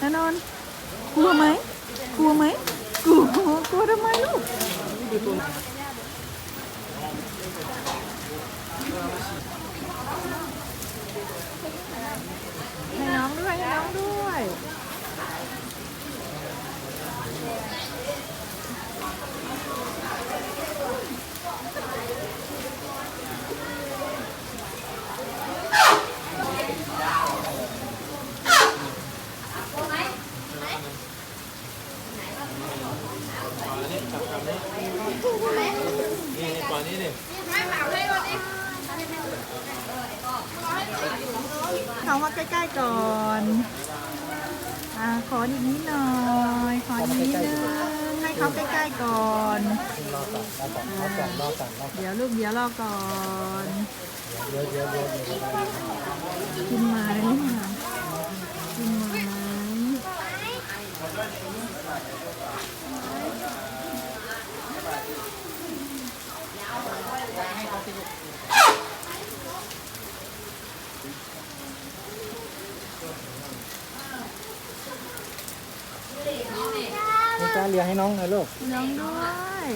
นานนกลัวไหม กลัวไหม กลัว กลัวทำไมลูกให้น้องด้วยให้น้องด้วย นี่ก่อนนี้ดิเขามาใกล้ๆก่อนอ่าขออีกนิดหน่อย ขออีกนิดนึงให้เขาใกล้ๆก่อนรอก่อนรอก่อนรอก่อนรอก่อนเดี๋ยวลูกเดี๋ยวรอก่อนเดี๋ยวเดี๋ยวเดี๋ยวกินไหมกินไหม นี่จ้าเลียให้น้องหน่อยลูกน้องด้วย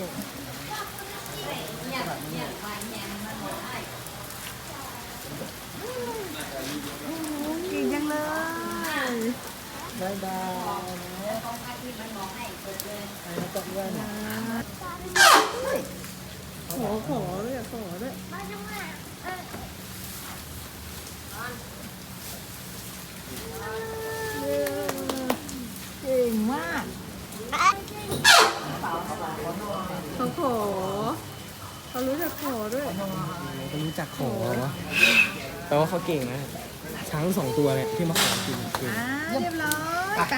เก่งจังเลยบายบายนะไอ้ต้องแว่นขอขอด้วยขอด้วยเก่งมาก เขาขอเขารู้จักขอด้วยเขารู้จักขอแปลว่าเขาเก่งนะช้างสองตัวเนี่ยที่มาขอกินคืออ่าเรียบร้อยไป